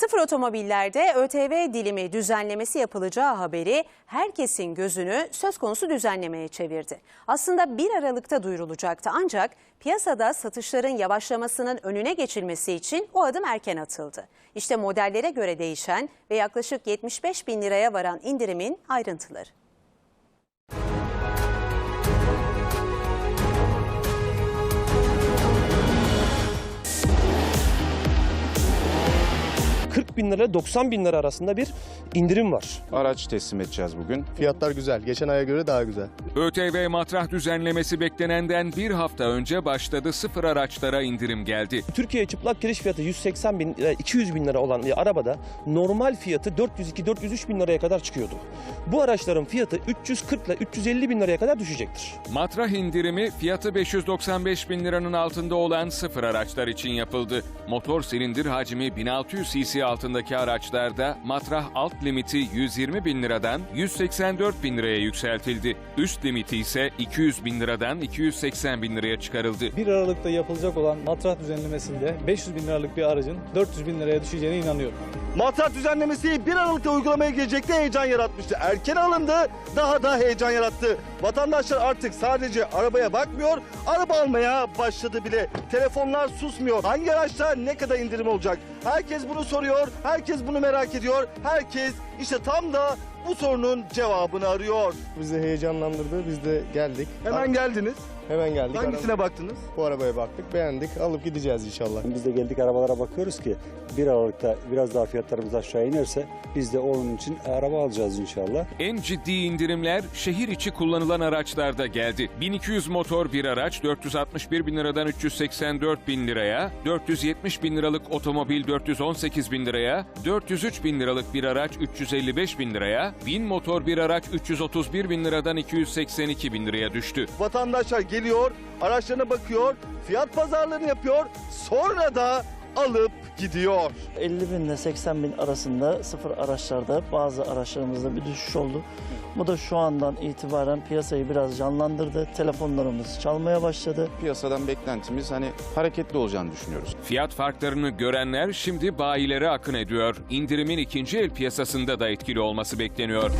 Sıfır otomobillerde ÖTV dilimi düzenlemesi yapılacağı haberi herkesin gözünü söz konusu düzenlemeye çevirdi. Aslında 1 Aralık'ta duyurulacaktı ancak piyasada satışların yavaşlamasının önüne geçilmesi için o adım erken atıldı. İşte modellere göre değişen ve yaklaşık 75 bin liraya varan indirimin ayrıntıları. 40 bin lira 90 bin lira arasında bir indirim var. Araç teslim edeceğiz bugün. Fiyatlar güzel. Geçen aya göre daha güzel. ÖTV matrah düzenlemesi beklenenden bir hafta önce başladı sıfır araçlara indirim geldi. Türkiye çıplak giriş fiyatı 180 bin lira 200 bin lira olan bir arabada normal fiyatı 402-403 bin liraya kadar çıkıyordu. Bu araçların fiyatı 340 ile 350 bin liraya kadar düşecektir. Matrah indirimi fiyatı 595 bin liranın altında olan sıfır araçlar için yapıldı. Motor silindir hacmi 1600 cc altındaki araçlarda matrah alt limiti 120 bin liradan 184 bin liraya yükseltildi. Üst limiti ise 200 bin liradan 280 bin liraya çıkarıldı. 1 Aralık'ta yapılacak olan matrah düzenlemesinde 500 bin liralık bir aracın 400 bin liraya düşeceğine inanıyorum. Matrah düzenlemesi 1 Aralık'ta uygulamaya gelecekti heyecan yaratmıştı. Erken alındı daha da heyecan yarattı. Vatandaşlar artık sadece arabaya bakmıyor, araba almaya başladı bile. Telefonlar susmuyor. Hangi araçta ne kadar indirim olacak? Herkes bunu soruyor, herkes bunu merak ediyor. Herkes işte tam da bu sorunun cevabını arıyor. Bizi heyecanlandırdı. Biz de geldik. Hemen geldiniz. Hemen geldik. Hangisine baktınız? Araba- bu arabaya baktık. Beğendik. Alıp gideceğiz inşallah. Biz de geldik arabalara bakıyoruz ki 1 Aralık'ta biraz daha fiyatlarımız aşağı inerse biz de onun için araba alacağız inşallah. En ciddi indirimler şehir içi kullanılan araçlarda geldi. 1200 motor bir araç 461 bin liradan 384 bin liraya, 470 bin liralık otomobil 418 bin liraya, 403 bin liralık bir araç 355 bin liraya, 1000 motor bir araç 331 bin liradan 282 bin liraya düştü. Vatandaşlar geliyor, araçlarına bakıyor, fiyat pazarlığını yapıyor, sonra da alıp gidiyor. 50 bin ile 80 bin arasında sıfır araçlarda bazı araçlarımızda bir düşüş oldu. Bu da şu andan itibaren piyasayı biraz canlandırdı. Telefonlarımız çalmaya başladı. Piyasadan beklentimiz hani hareketli olacağını düşünüyoruz. Fiyat farklarını görenler şimdi bayilere akın ediyor. İndirimin ikinci el piyasasında da etkili olması bekleniyor.